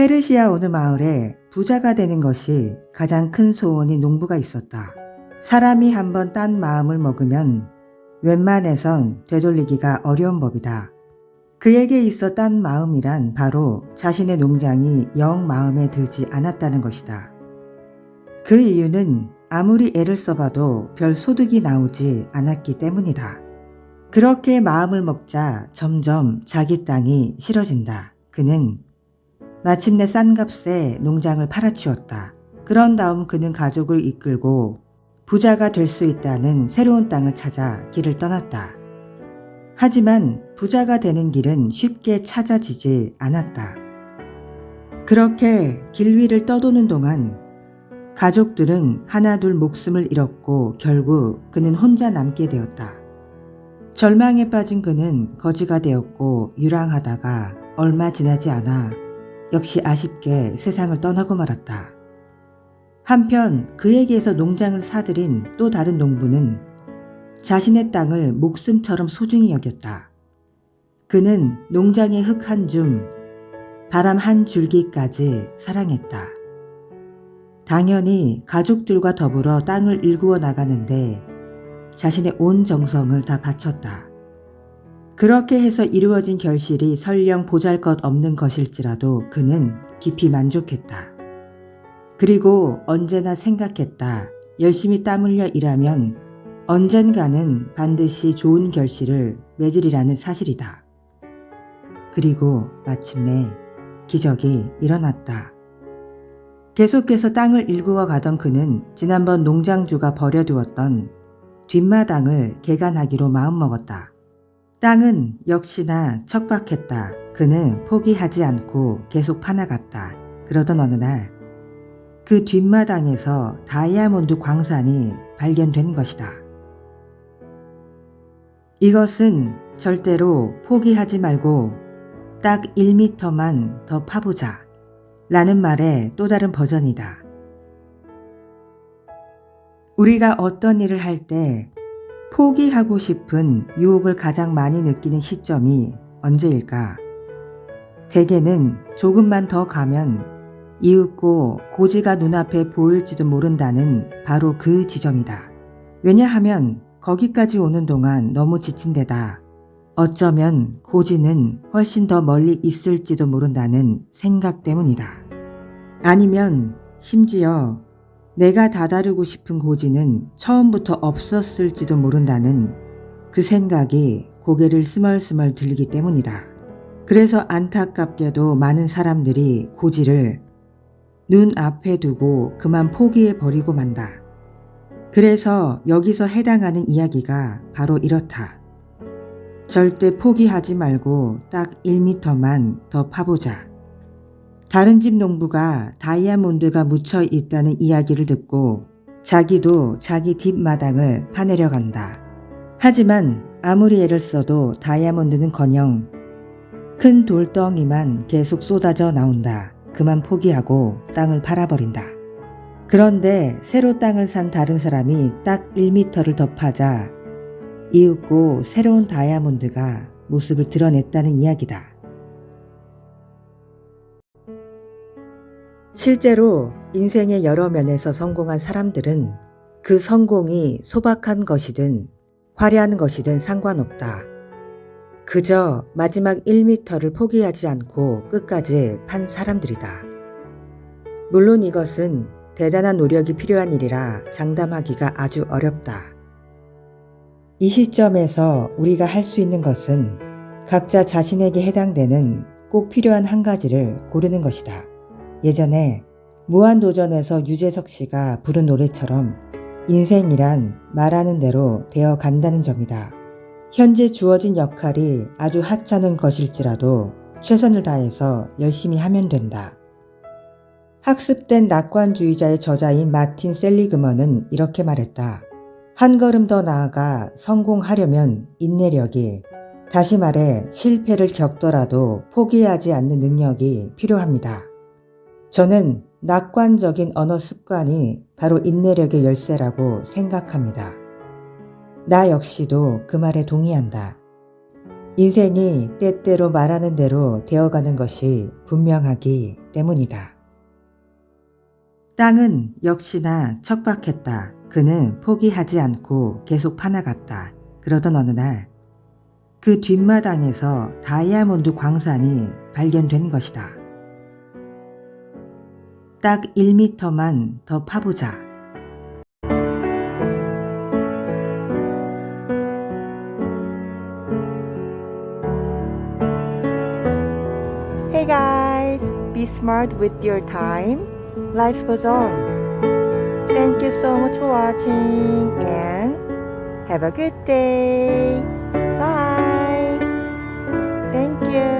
페르시아 어느 마을에 부자가 되는 것이 가장 큰 소원인 농부가 있었다. 사람이 한번 딴 마음을 먹으면 웬만해선 되돌리기가 어려운 법이다. 그에게 있어 딴 마음이란 바로 자신의 농장이 영 마음에 들지 않았다는 것이다. 그 이유는 아무리 애를 써봐도 별 소득이 나오지 않았기 때문이다. 그렇게 마음을 먹자 점점 자기 땅이 싫어진다. 그는 마침내 싼 값에 농장을 팔아치웠다. 그런 다음 그는 가족을 이끌고 부자가 될 수 있다는 새로운 땅을 찾아 길을 떠났다. 하지만 부자가 되는 길은 쉽게 찾아지지 않았다. 그렇게 길 위를 떠도는 동안 가족들은 하나둘 목숨을 잃었고 결국 그는 혼자 남게 되었다. 절망에 빠진 그는 거지가 되었고 유랑하다가 얼마 지나지 않아 역시 아쉽게 세상을 떠나고 말았다. 한편 그에게서 농장을 사들인 또 다른 농부는 자신의 땅을 목숨처럼 소중히 여겼다. 그는 농장의 흙 한 줌, 바람 한 줄기까지 사랑했다. 당연히 가족들과 더불어 땅을 일구어 나가는데 자신의 온 정성을 다 바쳤다. 그렇게 해서 이루어진 결실이 설령 보잘 것 없는 것일지라도 그는 깊이 만족했다. 그리고 언제나 생각했다. 열심히 땀 흘려 일하면 언젠가는 반드시 좋은 결실을 맺으리라는 사실이다. 그리고 마침내 기적이 일어났다. 계속해서 땅을 일구어 가던 그는 지난번 농장주가 버려두었던 뒷마당을 개간하기로 마음먹었다. 땅은 역시나 척박했다. 그는 포기하지 않고 계속 파나갔다. 그러던 어느 날, 그 뒷마당에서 다이아몬드 광산이 발견된 것이다. 이것은 절대로 포기하지 말고 딱 1미터만 더 파보자. 라는 말의 또 다른 버전이다. 우리가 어떤 일을 할 때 포기하고 싶은 유혹을 가장 많이 느끼는 시점이 언제일까? 대개는 조금만 더 가면 이윽고 고지가 눈앞에 보일지도 모른다는 바로 그 지점이다. 왜냐하면 거기까지 오는 동안 너무 지친 데다 어쩌면 고지는 훨씬 더 멀리 있을지도 모른다는 생각 때문이다. 아니면 심지어 내가 다다르고 싶은 고지는 처음부터 없었을지도 모른다는 그 생각이 고개를 스멀스멀 들리기 때문이다. 그래서 안타깝게도 많은 사람들이 고지를 눈 앞에 두고 그만 포기해 버리고 만다. 그래서 여기서 해당하는 이야기가 바로 이렇다. 절대 포기하지 말고 딱 1미터만 더 파보자. 다른 집 농부가 다이아몬드가 묻혀 있다는 이야기를 듣고 자기도 자기 뒷마당을 파내려 간다. 하지만 아무리 애를 써도 다이아몬드는 커녕 큰 돌덩이만 계속 쏟아져 나온다. 그만 포기하고 땅을 팔아버린다. 그런데 새로 땅을 산 다른 사람이 딱 1미터를 더 파자 이윽고 새로운 다이아몬드가 모습을 드러냈다는 이야기다. 실제로 인생의 여러 면에서 성공한 사람들은 그 성공이 소박한 것이든 화려한 것이든 상관없다. 그저 마지막 1미터를 포기하지 않고 끝까지 판 사람들이다. 물론 이것은 대단한 노력이 필요한 일이라 장담하기가 아주 어렵다. 이 시점에서 우리가 할 수 있는 것은 각자 자신에게 해당되는 꼭 필요한 한 가지를 고르는 것이다. 예전에 무한도전에서 유재석 씨가 부른 노래처럼 인생이란 말하는 대로 되어 간다는 점이다. 현재 주어진 역할이 아주 하찮은 것일지라도 최선을 다해서 열심히 하면 된다. 학습된 낙관주의자의 저자인 마틴 셀리그먼은 이렇게 말했다. 한 걸음 더 나아가 성공하려면 인내력이, 다시 말해 실패를 겪더라도 포기하지 않는 능력이 필요합니다. 저는 낙관적인 언어 습관이 바로 인내력의 열쇠라고 생각합니다. 나 역시도 그 말에 동의한다. 인생이 때때로 말하는 대로 되어가는 것이 분명하기 때문이다. 땅은 역시나 척박했다. 그는 포기하지 않고 계속 파나갔다. 그러던 어느 날, 그 뒷마당에서 다이아몬드 광산이 발견된 것이다. 딱 1미터만 더 파보자. Hey guys, be smart with your time. Life goes on. Thank you so much for watching and have a good day. Bye. Thank you.